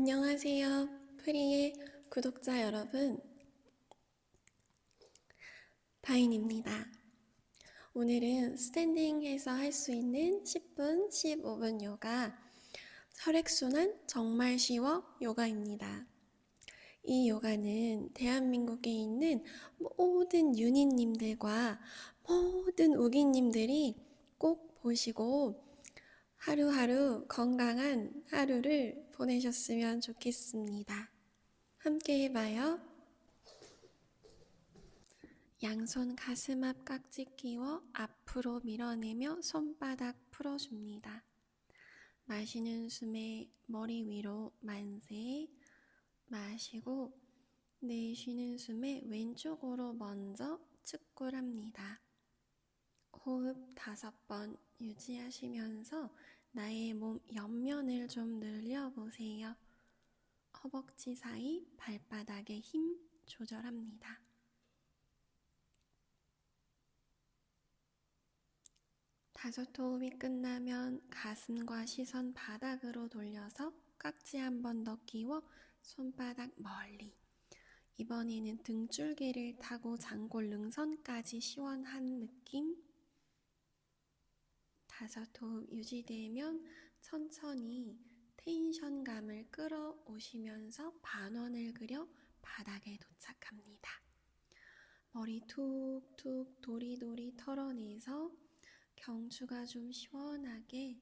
안녕하세요. 프리의 구독자 여러분. 다인입니다. 오늘은 스탠딩해서 할 수 있는 10분, 15분 요가 혈액순환 정말 쉬워 요가입니다. 이 요가는 대한민국에 있는 모든 유니님들과 모든 우기님들이 꼭 보시고 하루하루 건강한 하루를 보내셨으면 좋겠습니다. 함께 해봐요. 양손 가슴 앞 깍지 끼워 앞으로 밀어내며 손바닥 풀어줍니다. 마시는 숨에 머리 위로 만세 마시고 내쉬는 숨에 왼쪽으로 먼저 측굴합니다. 호흡 다섯 번 유지하시면서 나의 몸 옆면을 좀 늘려보세요. 허벅지 사이 발바닥에 힘 조절합니다. 다섯 호흡이 끝나면 가슴과 시선 바닥으로 돌려서 깍지 한 번 더 끼워 손바닥 멀리. 이번에는 등줄기를 타고 장골 능선까지 시원한 느낌. 호흡 유지되면 천천히 텐션감을 끌어오시면서 반원을 그려 바닥에 도착합니다. 머리 툭툭 도리도리 털어내서 경추가 좀 시원하게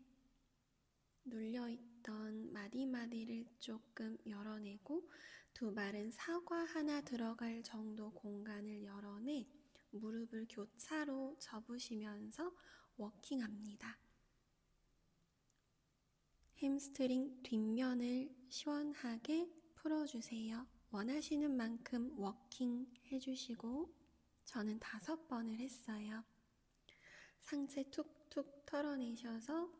눌려있던 마디마디를 조금 열어내고 두 발은 사과 하나 들어갈 정도 공간을 열어내 무릎을 교차로 접으시면서 워킹합니다. 햄스트링 뒷면을 시원하게 풀어주세요. 원하시는 만큼 워킹 해주시고 저는 다섯 번을 했어요. 상체 툭툭 털어내셔서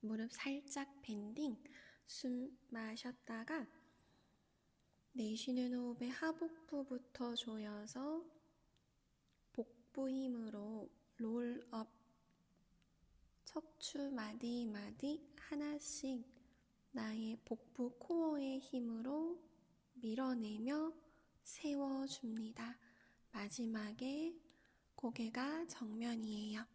무릎 살짝 밴딩 숨 마셨다가 내쉬는 호흡에 하복부부터 조여서 복부 힘으로 롤업 척추 마디 마디 하나씩 나의 복부 코어의 힘으로 밀어내며 세워줍니다. 마지막에 고개가 정면이에요.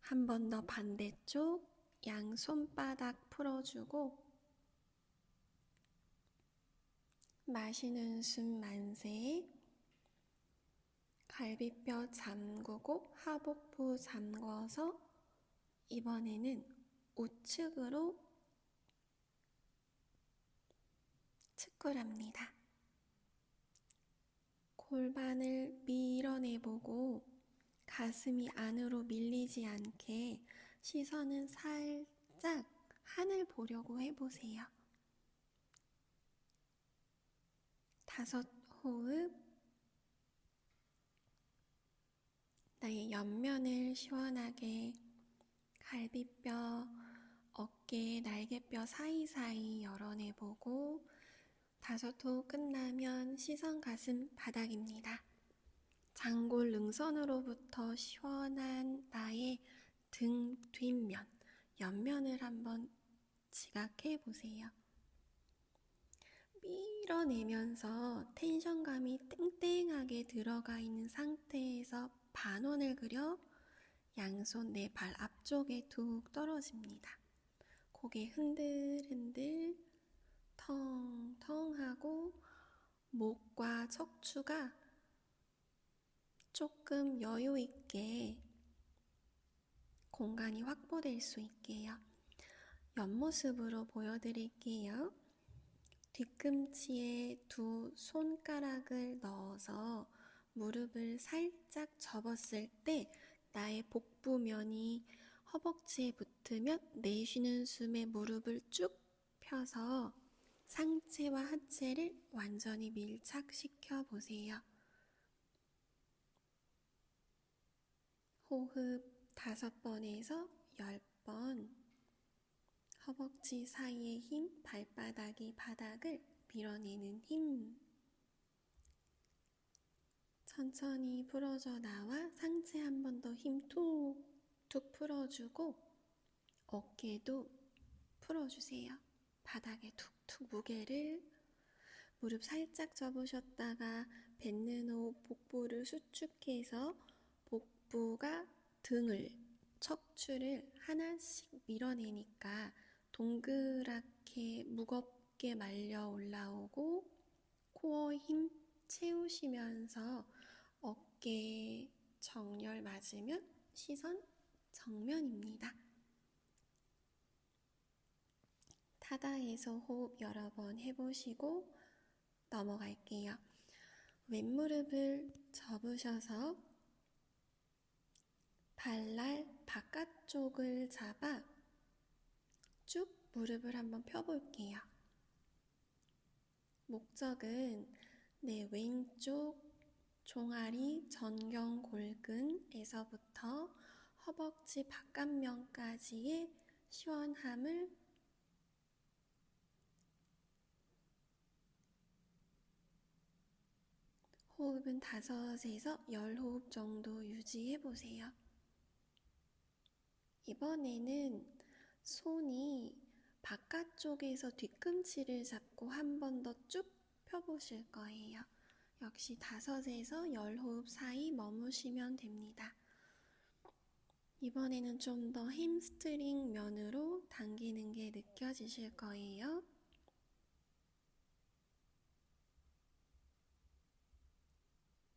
한 번 더 반대쪽 양 손바닥 풀어주고 마시는 숨 만세 갈비뼈 잠그고 하복부 잠궈서 이번에는 우측으로 측굴합니다. 골반을 밀어내보고 가슴이 안으로 밀리지 않게 시선은 살짝 하늘 보려고 해보세요. 다섯 호흡. 나의 옆면을 시원하게 갈비뼈, 어깨, 날개뼈 사이사이 열어내보고 다섯 호흡 끝나면 시선 가슴 바닥입니다. 장골 능선으로부터 시원한 나의 등 뒷면, 옆면을 한번 지각해 보세요. 밀어내면서 텐션감이 땡땡하게 들어가 있는 상태에서 반원을 그려 양손 내 발 앞쪽에 툭 떨어집니다. 고개 흔들흔들 텅텅 하고 목과 척추가 조금 여유 있게 공간이 확보될 수 있게요. 옆모습으로 보여드릴게요. 뒤꿈치에 두 손가락을 넣어서 무릎을 살짝 접었을 때 나의 복부면이 허벅지에 붙으면 내쉬는 숨에 무릎을 쭉 펴서 상체와 하체를 완전히 밀착시켜 보세요. 호흡 다섯 번에서 열 번. 허벅지 사이의 힘, 발바닥이 바닥을 밀어내는 힘. 천천히 풀어져 나와 상체 한 번 더 힘 툭툭 풀어주고 어깨도 풀어주세요. 바닥에 툭. 툭 무게를 무릎 살짝 접으셨다가 뱉는 호흡 복부를 수축해서 복부가 등을 척추를 하나씩 밀어내니까 동그랗게 무겁게 말려 올라오고 코어 힘 채우시면서 어깨 정렬 맞으면 시선 정면입니다. 타다에서 호흡 여러 번 해보시고 넘어갈게요. 왼무릎을 접으셔서 발날 바깥쪽을 잡아 쭉 무릎을 한번 펴볼게요. 목적은 내 왼쪽 종아리 전경 골근에서부터 허벅지 바깥면까지의 시원함을 호흡은 다섯에서 열 호흡 정도 유지해 보세요. 이번에는 손이 바깥쪽에서 뒤꿈치를 잡고 한 번 더 쭉 펴보실 거예요. 역시 다섯에서 열 호흡 사이 머무시면 됩니다. 이번에는 좀 더 햄스트링 면으로 당기는 게 느껴지실 거예요.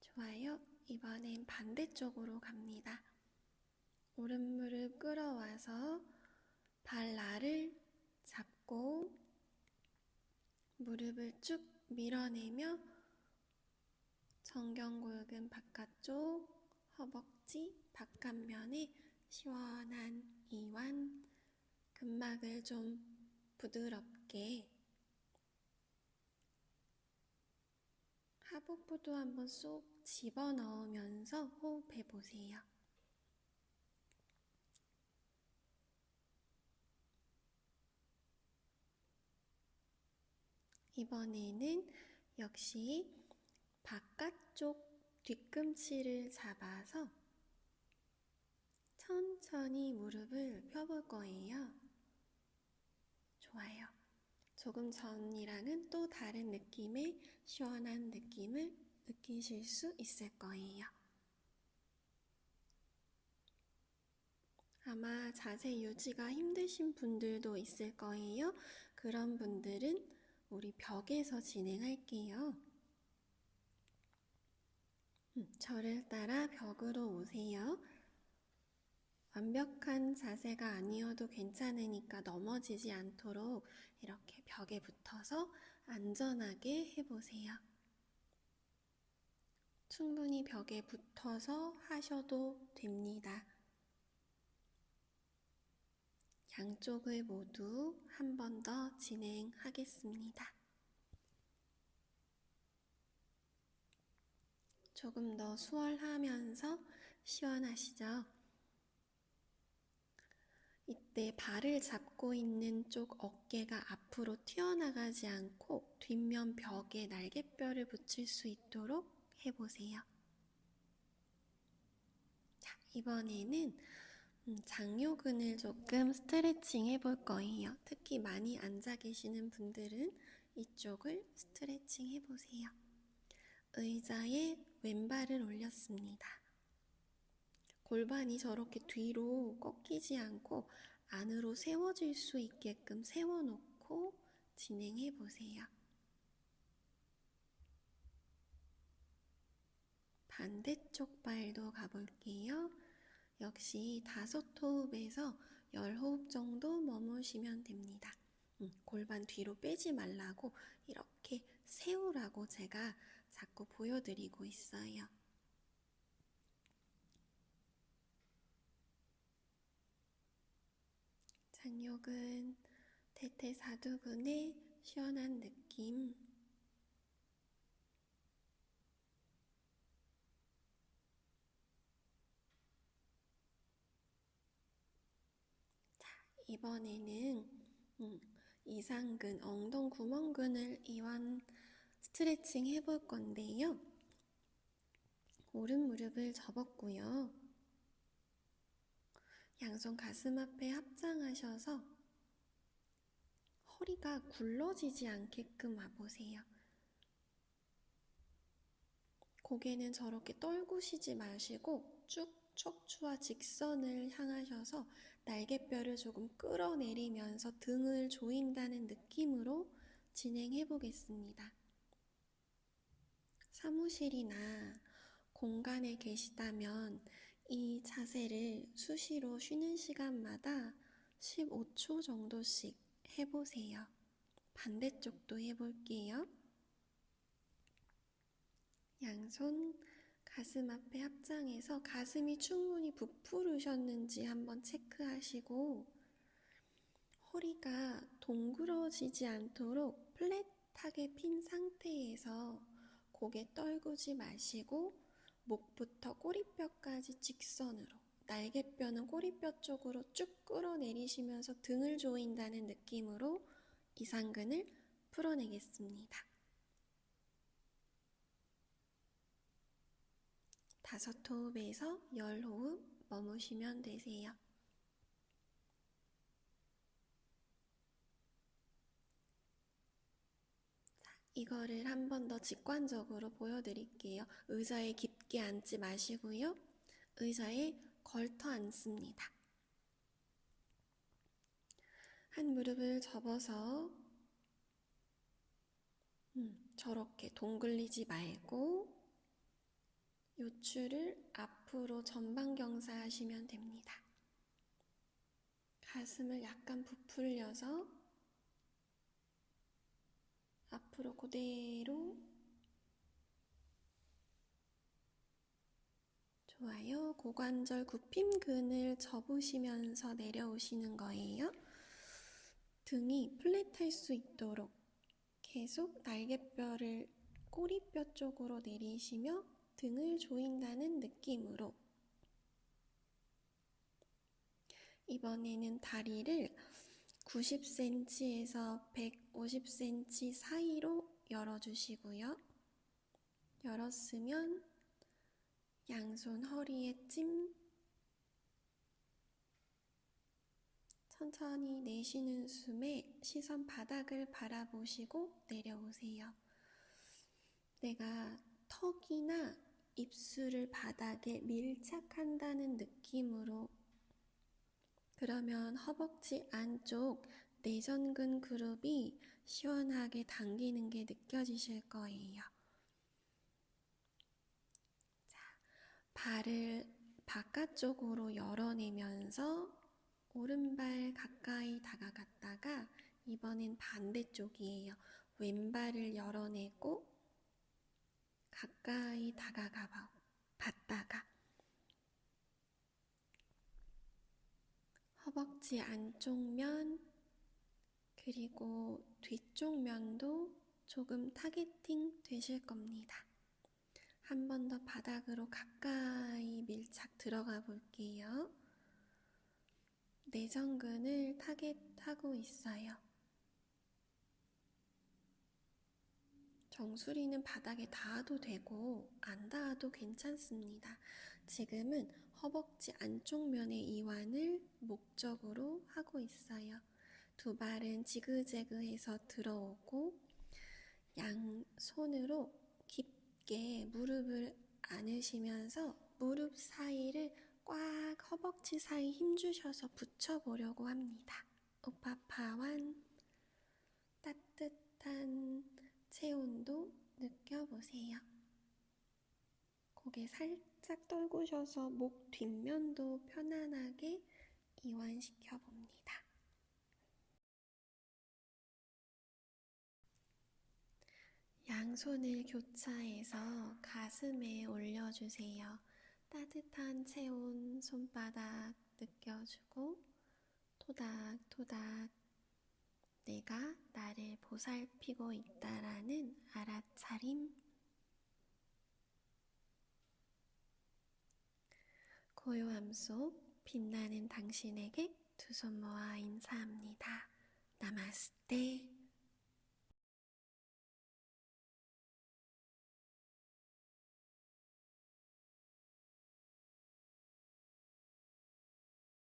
좋아요. 이번엔 반대쪽으로 갑니다. 오른 무릎 끌어와서 발날을 잡고 무릎을 쭉 밀어내며 정경골근 바깥쪽 허벅지 바깥면에 시원한 이완 근막을 좀 부드럽게 하복부도 한번 쏙 집어넣으면서 호흡해 보세요. 이번에는 역시 바깥쪽 뒤꿈치를 잡아서 천천히 무릎을 펴볼 거예요. 좋아요. 조금 전이랑은 또 다른 느낌의 시원한 느낌을 느끼실 수 있을 거예요. 아마 자세 유지가 힘드신 분들도 있을 거예요. 그런 분들은 우리 벽에서 진행할게요. 음, 저를 따라 벽으로 오세요. 완벽한 자세가 아니어도 괜찮으니까 넘어지지 않도록 이렇게 벽에 붙어서 안전하게 해보세요. 충분히 벽에 붙어서 하셔도 됩니다. 양쪽을 모두 한 번 더 진행하겠습니다. 조금 더 수월하면서 시원하시죠? 이때 발을 잡고 있는 쪽 어깨가 앞으로 튀어나가지 않고 뒷면 벽에 날개뼈를 붙일 수 있도록 해보세요. 자, 이번에는 음, 장요근을 조금 스트레칭 해볼 거예요. 특히 많이 앉아 계시는 분들은 이쪽을 스트레칭 해보세요. 의자에 왼발을 올렸습니다. 골반이 저렇게 뒤로 꺾이지 않고 안으로 세워질 수 있게끔 세워놓고 진행해 보세요. 반대쪽 발도 가볼게요. 역시 다섯 호흡에서 열 호흡 정도 머무시면 됩니다. 음, 골반 뒤로 빼지 말라고 이렇게 세우라고 제가 자꾸 보여드리고 있어요. 장욕은 대퇴사두근의 시원한 느낌 자, 이번에는 음, 이상근, 엉덩 구멍근을 이완 스트레칭 해볼 건데요. 오른 무릎을 접었고요. 양손 가슴 앞에 합장하셔서 허리가 굴러지지 않게끔 와보세요. 고개는 저렇게 떨구시지 마시고 쭉 척추와 직선을 향하셔서 날개뼈를 조금 끌어내리면서 등을 조인다는 느낌으로 진행해 보겠습니다. 사무실이나 공간에 계시다면 이 자세를 수시로 쉬는 시간마다 15초 정도씩 해보세요. 반대쪽도 해볼게요. 양손 가슴 앞에 합장해서 가슴이 충분히 부풀으셨는지 한번 체크하시고 허리가 동그러지지 않도록 플랫하게 핀 상태에서 고개 떨구지 마시고 목부터 꼬리뼈까지 직선으로 날개뼈는 꼬리뼈 쪽으로 쭉 끌어내리시면서 등을 조인다는 느낌으로 이상근을 풀어내겠습니다. 다섯 호흡에서 열 호흡 머무시면 되세요. 이거를 한 번 더 직관적으로 보여드릴게요. 의자에 깊게 앉지 마시고요. 의자에 걸터 앉습니다. 한 무릎을 접어서 음, 저렇게 동글리지 말고 요추를 앞으로 전방경사 하시면 됩니다. 가슴을 약간 부풀려서 앞으로 그대로 좋아요. 고관절 굽힘근을 접으시면서 내려오시는 거예요. 등이 플랫할 수 있도록 계속 날개뼈를 꼬리뼈 쪽으로 내리시며 등을 조인다는 느낌으로 이번에는 다리를 90cm에서 150cm 사이로 열어주시고요. 열었으면 양손 허리에 찜 천천히 내쉬는 숨에 시선 바닥을 바라보시고 내려오세요. 내가 턱이나 입술을 바닥에 밀착한다는 느낌으로 그러면 허벅지 안쪽 내전근 그룹이 시원하게 당기는 게 느껴지실 거예요. 자, 발을 바깥쪽으로 열어내면서 오른발 가까이 다가갔다가 이번엔 반대쪽이에요. 왼발을 열어내고 가까이 다가가 봤다가 허벅지 안쪽 면 그리고 뒤쪽 면도 조금 타겟팅 되실 겁니다. 한 번 더 바닥으로 가까이 밀착 들어가 볼게요. 내전근을 타겟하고 있어요. 정수리는 바닥에 닿아도 되고 안 닿아도 괜찮습니다. 지금은 허벅지 안쪽 면의 이완을 목적으로 하고 있어요. 두 발은 지그재그해서 들어오고 양손으로 깊게 무릎을 안으시면서 무릎 사이를 꽉 허벅지 사이 힘주셔서 붙여보려고 합니다. 우파파완 따뜻한 체온도 느껴보세요. 고개 살짝 떨구셔서 목 뒷면도 편안하게 이완시켜 봅니다. 양손을 교차해서 가슴에 올려주세요. 따뜻한 체온 손바닥 느껴주고 토닥토닥 내가 나를 보살피고 있다라는 알아차림 고요함 속 빛나는 당신에게 두 손 모아 인사합니다. 나마스테